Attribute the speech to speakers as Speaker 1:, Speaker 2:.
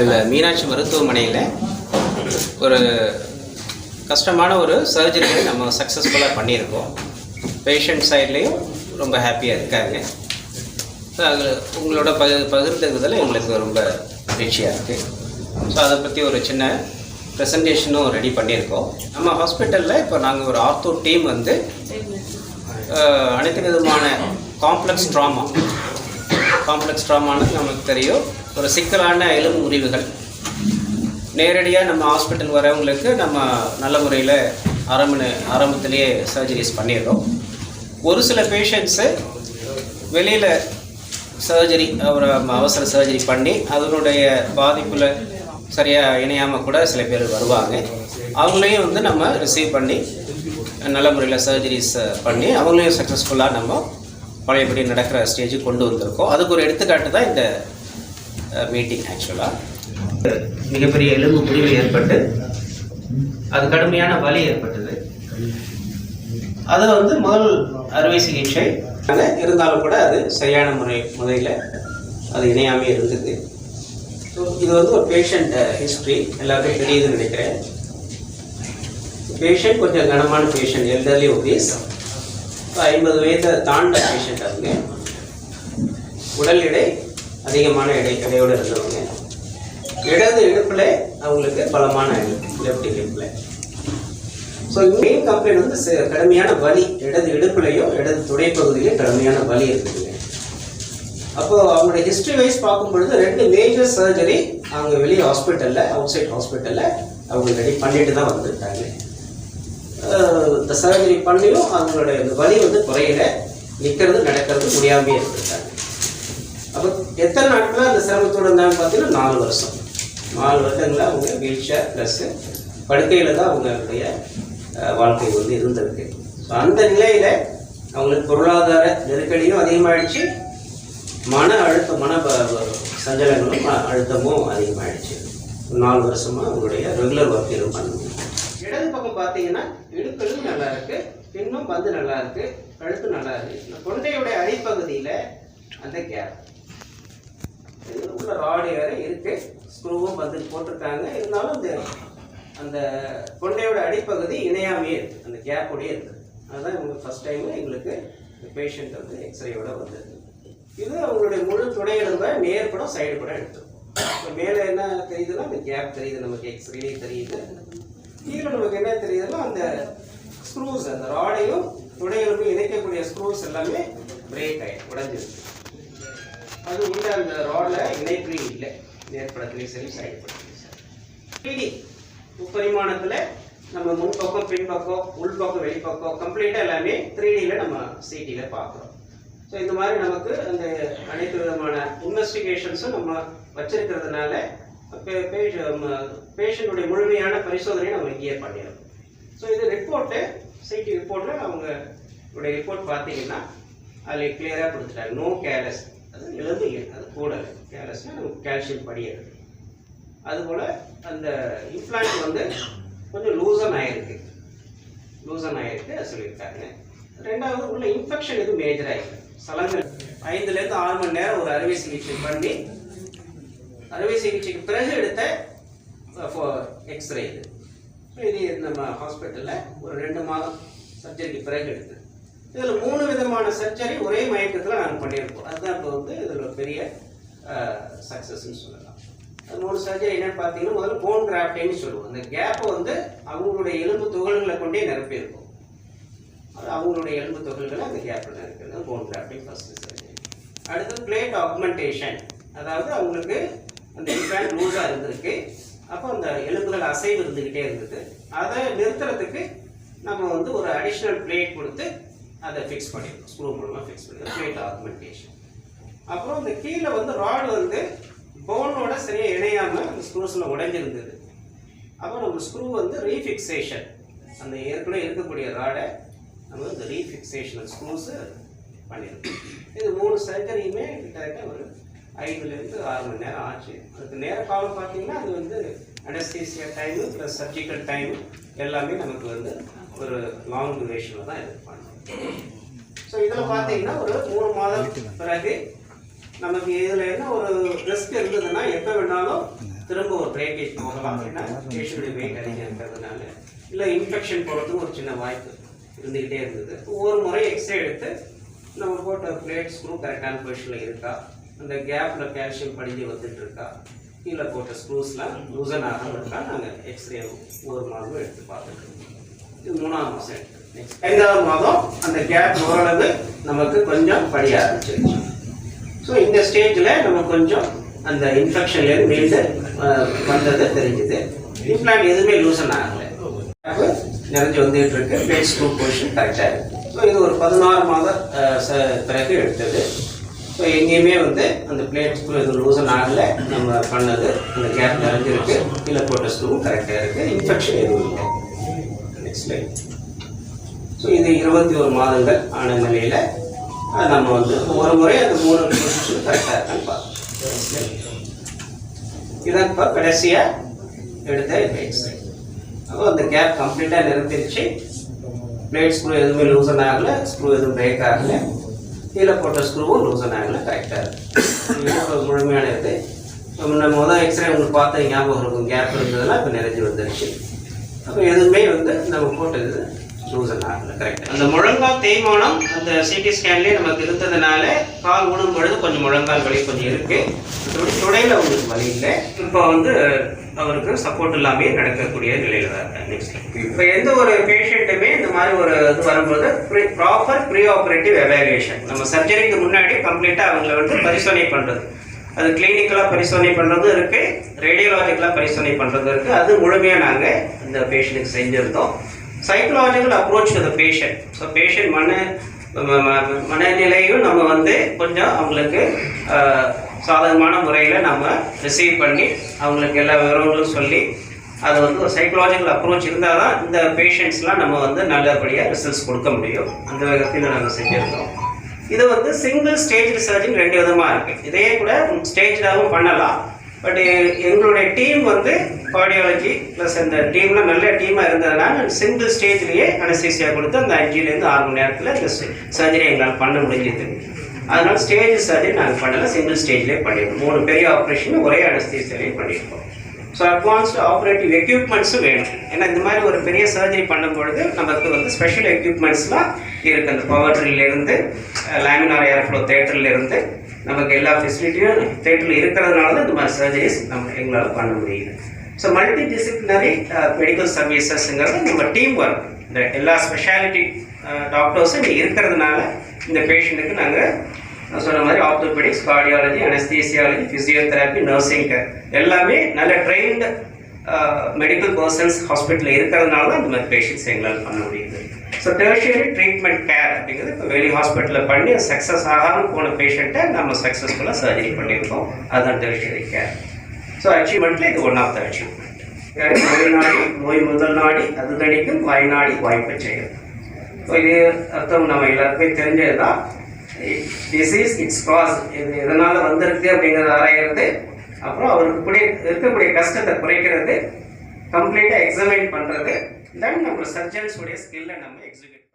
Speaker 1: எங்கள் மீனாட்சி மருத்துவமனையில் ஒரு கஷ்டமான ஒரு சர்ஜரியை நம்ம சக்ஸஸ்ஃபுல்லாக பண்ணியிருக்கோம். பேஷண்ட் சைட்லேயும் ரொம்ப ஹாப்பியாக இருக்காங்க. ஸோ அது உங்களோட பக பகிர்ந்துக்கிறதுல எங்களுக்கு ரொம்ப மகிழ்ச்சியாக இருக்குது ஸோ அதை பற்றி ஒரு சின்ன ப்ரெசன்டேஷனும் ரெடி பண்ணியிருக்கோம். நம்ம ஹாஸ்பிட்டலில் இப்போ நாங்கள் ஒரு ஆர்த்தோ டீம் வந்து அனைத்து விதமான காம்ப்ளெக்ஸ் ட்ராமா காம்ப்ளெக்ஸ் ட்ராமான்னு நமக்கு தெரியும். ஒரு சிக்கலான எலும்பு முறிவுகள். நேரடியாக நம்ம ஹாஸ்பிட்டல் வரவங்களுக்கு நம்ம நல்ல முறையில் ஆரம்ப ஆரம்பத்திலேயே சர்ஜரிஸ் பண்ணிடுறோம். ஒரு சில பேஷண்ட்ஸு வெளியில் சர்ஜரி ஒரு அவசர சர்ஜரி பண்ணி அதனுடைய பாதிப்பில் சரியாக இணையாமல் கூட சில பேர் வருவாங்க. அவங்களையும் வந்து நம்ம ரிசீவ் பண்ணி நல்ல முறையில் சர்ஜரிஸ் பண்ணி அவங்களையும் சக்ஸஸ்ஃபுல்லாக நம்ம பழையபடி நடக்கிற ஸ்டேஜுக்கு கொண்டு வந்திருக்கோம். அதுக்கு ஒரு எடுத்துக்காட்டு தான் இந்த மீட்டிங் ஆக்சுவலாக மிகப்பெரிய எலும்பு பிரிவு ஏற்பட்டு அது கடுமையான வலி ஏற்பட்டது. அது வந்து முதல் அறுவை சிகிச்சை. இருந்தாலும் கூட அது சரியான முறை முறையில் அது இணையாமல் இருந்தது. ஸோ இது வந்து ஒரு பேஷண்ட் ஹிஸ்ட்ரி எல்லாருக்கும் தெரியுதுன்னு நினைக்கிறேன். பேஷண்ட் கொஞ்சம் கனமான பேஷண்ட் எல்டர்லி ஒபீஸ் ஐம்பது வயதை தாண்ட பேஷண்ட் அவங்க உடல் எடை அதிகமான எடை எடையோடு இருந்தவங்க. இடது இடுப்பில் அவங்களுக்கு பலமான லெஃப்ட் இடுப்பில். ஸோ மெயின் கம்ப்ளைண்ட் வந்து கடுமையான வலி. இடது இடுப்புலையும் இடது துடைப்பகுதியிலையும் கடுமையான வலி இருக்குதுங்க. அப்போ அவங்களோட ஹிஸ்ட்ரி வைஸ் பார்க்கும் பொழுது ரெண்டு மேஜர் சர்ஜரி அவங்க வெளியே ஹாஸ்பிட்டலில் அவுட் சைட் ஹாஸ்பிட்டலில் அவங்க ரெடி பண்ணிட்டு தான் வந்திருக்காங்க. இந்த சர்ஜரி பண்ணியும் அவங்களுடைய இந்த வலி வந்து குறையல. நிற்கிறது நடக்கிறது முடியாமே இருந்திருக்காங்க. அப்போ எத்தனை நாட்களாக அந்த சிரமத்தோடு இருந்தாங்க பார்த்தீங்கன்னா நாலு வருஷம். நாலு வருடங்களில் அவங்க வீல் சேர் ப்ளஸ்ஸு படுக்கையில் தான் அவங்களுடைய வாழ்க்கை வந்து இருந்திருக்கு. ஸோ அந்த நிலையில் அவங்களுக்கு பொருளாதார நெருக்கடியும் அதிகமாகிடுச்சு மன அழுத்தம் மன ப- சஞ்சலங்களும் அழுத்தமும் அதிகமாகிடுச்சு நாலு வருஷமாக அவங்களுடைய ரெகுலர் ஒர்க் எதுவும் பண்ண பார்த்தீங்கன்னா இடுப்பெலும் நல்லா இருக்கு பின்னும் பந்து நல்லா இருக்கு கழுத்து நல்லா இருக்கு. இந்த கொண்டையுடைய அடிப்பகுதியில் அந்த கேப். உள்ள ராடு வேற இருக்கு. ஸ்க்ரூவும் வந்து போட்டிருக்காங்க. இருந்தாலும் இந்த அந்த கொண்டையோட அடிப்பகுதி இணையாமையே இருக்கு. அந்த கேப்போடயே இருக்கு. அதுதான் இவங்க ஃபர்ஸ்ட் டைம் எங்களுக்கு இந்த பேஷண்ட் வந்து எக்ஸ்ரேயோட வந்தது. இது அவங்களுடைய முழு துணை எலும்பை நேர் படம் சைடு படம் எடுத்துருக்கோம். இப்போ மேலே என்ன தெரியுதுன்னா அந்த கேப் தெரியுது நமக்கு எக்ஸ்ரேலேயே தெரியுது. கீழே நமக்கு என்ன தெரியுதுன்னா அந்த ஸ்க்ரூஸ் அந்த ராடையும் துணை இணைக்கக்கூடிய ஸ்க்ரூஸ் எல்லாமே பிரேக் ஆகி உடஞ்சிருக்கு அது உண்டு அந்த ராடில் இணைப்பு இல்லை. நேர்படத்துலையும் சரி சைடு படத்துலையும் சரி த்ரீடி முப்பரிமாணத்தில் நம்ம முன்பக்கம் பின்பக்கம் உள்பக்கம் வெளிப்பக்கம் கம்ப்ளீட்டாக எல்லாமே த்ரீடியில் நம்ம சிடியில் பார்க்குறோம். ஸோ இந்த மாதிரி நமக்கு அந்த அனைத்து விதமான இன்வெஸ்டிகேஷன்ஸும் நம்ம வச்சிருக்கிறதுனால பேஷண்ட்டுடைய முழுமையான பரிசோதனையை நம்ம இங்கேயே பண்ணிடலாம் ஸோ இது ரிப்போர்ட்டு சிடி ரிப்போர்ட்டில் அவங்க உடைய ரிப்போர்ட் பார்த்தீங்கன்னா அதில் கிளியராக கொடுத்துட்டாங்க. நோ கேலஸ் அது எழுந்து அது கூட கேலஸ்னால் நமக்கு கால்சியம் படியாது அதுபோல் அந்த இம்ப்ளான்ட் வந்து கொஞ்சம் லூசன் ஆகிருக்கு லூசன் ஆகிருக்கு அது சொல்லியிருக்காங்க. ரெண்டாவது உள்ள இன்ஃபெக்ஷன் எதுவும் மேஜர் ஆகிருக்கு சலங்கள் ஐந்துலேருந்து ஆறு மணி நேரம் ஒரு அறுவை சிகிச்சை பண்ணி அறுவை சிகிச்சைக்கு பிறகு எடுத்த எக்ஸ்ரே இது. இது நம்ம ஹாஸ்பிட்டலில் ஒரு ரெண்டு மாதம் சர்ஜரிக்கு பிறகு எடுத்தது. இதில் மூணு விதமான சர்ஜரி ஒரே மயக்கத்தில் நாங்கள் பண்ணியிருக்கோம். அதுதான் இப்போ வந்து இதில் ஒரு பெரிய சக்ஸஸ்ன்னு சொல்லலாம். அது மூணு சர்ஜரி என்னென்னு பார்த்தீங்கன்னா முதல்ல போன் கிராஃப்டிங்னு சொல்லுவோம். அந்த கேப்பை வந்து அவங்களுடைய எலும்பு துகள்களை கொண்டே நிரப்பியிருக்கும். அது அவங்களுடைய எலும்பு துகள்களை அந்த கேப்பில் நிரப்பியிருந்தது போன் கிராஃப்டிங் ஃபர்ஸ்ட் சர்ஜரி அடுத்தது பிளேட் ஆக்மெண்டேஷன் அதாவது அவங்களுக்கு அந்த இம்ப்ளான்ட் லூஸாக இருந்திருக்கு. அப்போ அந்த எலும்புகள் அசைவு இருந்துக்கிட்டே இருந்தது. அதை நிறுத்துறதுக்கு நம்ம வந்து ஒரு அடிஷ்னல் பிளேட் கொடுத்து அதை ஃபிக்ஸ் பண்ணிடுறோம் ஸ்க்ரூ மூலமாக ஃபிக்ஸ் பண்ணிடுறோம் பிளேட் ஆக்மெண்டேஷன் அப்புறம் இந்த கீழே வந்து ராடு வந்து போனோட சரியாக இணையாமல் அந்த ஸ்க்ரூஸில் உடைஞ்சிருந்தது. அப்போ நம்ம ஸ்க்ரூ வந்து ரீஃபிக்ஸேஷன் அந்த ஏற்கனவே இருக்கக்கூடிய ராடை நம்ம வந்து ரீஃபிக்ஸேஷன் ஸ்க்ரூஸு பண்ணியிருக்கோம் இது மூணு சர்ஜரியுமே கிட்டத்தட்ட ஒரு ஐந்துலேருந்து ஆறு மணி நேரம் ஆச்சு. அதுக்கு நேர காலம் பார்த்தீங்கன்னா அது வந்து anaesthesia time plus surgical time எல்லாமே நமக்கு வந்து ஒரு லாங் டியூரேஷனில் தான் இது பண்ணோம். ஸோ இதில் பார்த்தீங்கன்னா ஒரு மூணு மாதம் பிறகு நமக்கு இதில் என்ன ஒரு ரிஸ்க் இருந்ததுன்னா எப்போ வேணாலும் திரும்ப ஒரு பிரேக்கேஜ் போகலாம். அப்படின்னா பேஷண்ட்டுடைய வெயிட் அதிகம் இருக்கிறதுனால இல்லை இன்ஃபெக்ஷன் போகிறதுக்கு ஒரு சின்ன வாய்ப்பு இருந்துக்கிட்டே இருந்தது. ஒவ்வொரு முறை எக்ஸ்ரே எடுத்து நம்ம போட்ட பிளேட் ஸ்க்ரூ கரெக்டான பொசிஷனில் இருக்கா? அந்த கேப்பில் கால்சியம் படிஞ்சு வந்துட்டுருக்கா? கீழே போட்ட ஸ்க்ரூஸ்லாம் லூசன் ஆகாமல் இருக்கா நாங்கள் எக்ஸ்ரே ஒரு மாதமும் எடுத்து பார்த்துட்டு இது மூணாவது மாதம் எடுத்து நெக்ஸ்ட் ஐந்தாவது மாதம் அந்த கேப் ஓரளவு நமக்கு கொஞ்சம் படிய ஆரம்பிச்சிருச்சு. ஸோ இந்த ஸ்டேஜில் நம்ம கொஞ்சம் அந்த இன்ஃபெக்ஷன்லேருந்து மீண்டு வந்ததை வந்தது தெரிஞ்சுது. இம்ப்ளான்ட் எதுவுமே லூசன் ஆகலை. நிறைஞ்சு வந்துகிட்டு இருக்கு பேஸ் ஸ்க்ரூ பொசிஷன் கரெக்டாக இருக்குது ஸோ இது ஒரு பதினாறு மாத ச- பிறகு எடுத்தது. ஸோ எங்கேயுமே வந்து அந்த பிளேட் ஸ்க்ரூ எதுவும் லூசன் ஆகலை நம்ம பண்ணது அந்த கேப் நிறைஞ்சிருக்கு. கீழே போட்ட ஸ்க்ரூவும் கரெக்டாக இருக்குது இன்ஃபெக்ஷன் எதுவும் இல்லை. நெக்ஸ்ட் லைன் ஸோ இது இருபத்தி ஒரு மாதங்கள் ஆன நிலையில் நம்ம வந்து ஒரு முறை அந்த மூணு பொசிஷன் கரெக்டாக இருக்கான்னு பார்க்கணும் இதான் இப்போ கடைசியாக எடுத்த எக்ஸ்ரே அப்போ அந்த கேப் கம்ப்ளீட்டாக நிறுத்திடுச்சு. பிளேட் ஸ்க்ரூ எதுவுமே லூசன் ஆகலை ஸ்க்ரூ எதுவும் பிரேக் ஆகலை. கீழே போட்ட ஸ்க்ரூவும் லூசன் ஆகலை கரெக்டாக இருக்குது ஒரு முழுமையான இது. நம்ம முன்ன முதல் எக்ஸ்ரே உங்களுக்கு பார்த்த ஞாபகம் இருக்கும் கேப் இருந்ததுன்னா இப்போ நிறைஞ்சு வந்துருச்சு. அப்போ எதுவுமே வந்து நம்ம போட்டது லூசன் ஆகலை அந்த முழங்கால் தேய்மானம் அந்த சிடி ஸ்கேன்லேயே நமக்கு இருந்ததுனால கால் ஊனும் பொழுது கொஞ்சம் முழங்கால் வலி கொஞ்சம் இருக்கு. மற்றபடி துடையில உங்களுக்கு வலி இல்லை. இப்போ வந்து அவருக்கு சப்போர்ட் இல்லாமே நடக்கக்கூடிய நிலையில தான் இருக்காங்க நெக்ஸ்ட் இப்போ எந்த ஒரு பேஷண்ட்டுமே இந்த மாதிரி ஒரு இது வரும்போது ப்ராப்பர் ப்ரீ ஆப்ரேட்டிவ் எவாலுவேஷன் நம்ம சர்ஜரிக்கு முன்னாடி கம்ப்ளீட்டாக அவங்கள வந்து பரிசோதனை பண்ணுறது அது கிளினிக்கலாக பரிசோதனை பண்ணுறதும் இருக்குது ரேடியோலாஜிக்கலாக பரிசோதனை பண்ணுறதும் இருக்குது அது முழுமையாக நாங்கள் இந்த பேஷண்ட்டுக்கு செஞ்சுருந்தோம். Psychological approach to the patient so patient மன ம- மனநிலையும் நம்ம வந்து கொஞ்சம் அவங்களுக்கு சாதகமான முறையில் நம்ம ரிசீவ் பண்ணி அவங்களுக்கு எல்லா விவரங்களும் சொல்லி அது வந்து ஒரு சைக்கலாஜிக்கல் அப்ரோச் இருந்தால் தான் இந்த பேஷண்ட்ஸ்லாம் நம்ம வந்து நல்லபடியாக ரிசல்ட்ஸ் கொடுக்க முடியும். அந்த விதத்தில் நாங்கள் செஞ்சுருந்தோம் இது வந்து சிங்கிள் ஸ்டேஜ் ரிசர்ச்சிங் ரெண்டு விதமாக இருக்குது இதையே கூட ஸ்டேஜாகவும் பண்ணலாம். பட் eh, எங்களுடைய டீம் வந்து கார்டியாலஜி ப்ளஸ் அந்த டீமில் நல்ல டீமாக இருந்ததுனால சிங்கிள் ஸ்டேஜ்லேயே அனஸ்தீசியா கொடுத்து அந்த அஞ்சுலேருந்து ஆறு மணி நேரத்தில் இந்த சர்ஜரி எங்களால் பண்ண முடிஞ்சது. அதனால ஸ்டேஜ் சர்ஜரி நாங்கள் பண்ணலாம் சிங்கிள் ஸ்டேஜ்லேயே பண்ணிடுவோம் மூணு பெரிய ஆப்ரேஷன் ஒரே அனஸ்தீசியாலேயே பண்ணியிருக்கோம் ஸோ அட்வான்ஸ்டு ஆப்ரேட்டிவ் எக்யூப்மெண்ட்ஸும் வேணும். ஏன்னா இந்த மாதிரி ஒரு பெரிய சர்ஜரி பண்ணும்பொழுது நமக்கு வந்து ஸ்பெஷல் எக்யூப்மெண்ட்ஸ்லாம் இருக்குது அந்த பவர் ட்ரில்லேருந்து லேமினார் ஏர்ஃப்ளோ தேட்டர்லேருந்து நமக்கு எல்லா ஃபெசிலிட்டியும் தேட்டரில் இருக்கிறதுனால தான் இந்த மாதிரி சர்ஜரிஸ் நம்ம எங்களால் பண்ண முடியுது. ஸோ மல்டி டிசிப்ளினரி மெடிக்கல் சர்வீசஸ்ங்கிறது நம்ம டீம் ஒர்க் இந்த எல்லா ஸ்பெஷாலிட்டி டாக்டர்ஸும் இங்கே இருக்கிறதுனால இந்த பேஷண்ட்டுக்கு நாங்கள் நான் சொன்ன மாதிரி orthopaedics cardiology anaesthesiology physiotherapy nursing care எல்லாமே நல்ல ட்ரெயின்டு மெடிக்கல் பர்சன்ஸ் ஹாஸ்பிட்டலில் இருக்கிறதுனால தான் இந்த மாதிரி பேஷண்ட்ஸ் எங்களால் பண்ண முடியுது. ஸோ டெர்ஷியரி ட்ரீட்மெண்ட் கேர் அப்படிங்கிறது இப்போ வெளி ஹாஸ்பிட்டலில் பண்ணி சக்ஸஸ் ஆகாமல் போன பேஷண்ட்டை நம்ம சக்ஸஸ்ஃபுல்லாக சர்ஜரி பண்ணியிருக்கோம். அதுதான் டெர்ஷியரி கேர் ஸோ அச்சீவ்மெண்ட்டில் இது ஒன் ஆஃப் த அச்சீவ்மெண்ட் நோய் நாடி நோய் முதல் நாடி அது தடிக்கும் வாய்நாடி வாய்ப்பு செய்யும். ஸோ இது அர்த்தம் நம்ம எல்லாருக்குமே தெரிஞ்சது தான் டிசீஸ் இட்ஸ் காஸ் இது எதனால் வந்திருக்கு அப்படிங்கிறத ஆராயிறது. அப்புறம் அவருக்கு கூடிய இருக்கக்கூடிய கஷ்டத்தை குறைக்கிறது. கம்ப்ளீட்டாக எக்ஸாமைன் பண்ணுறது தென் நம்ம சர்ஜன்ஸுடைய ஸ்கில்லை நம்ம எக்ஸிக்யூட்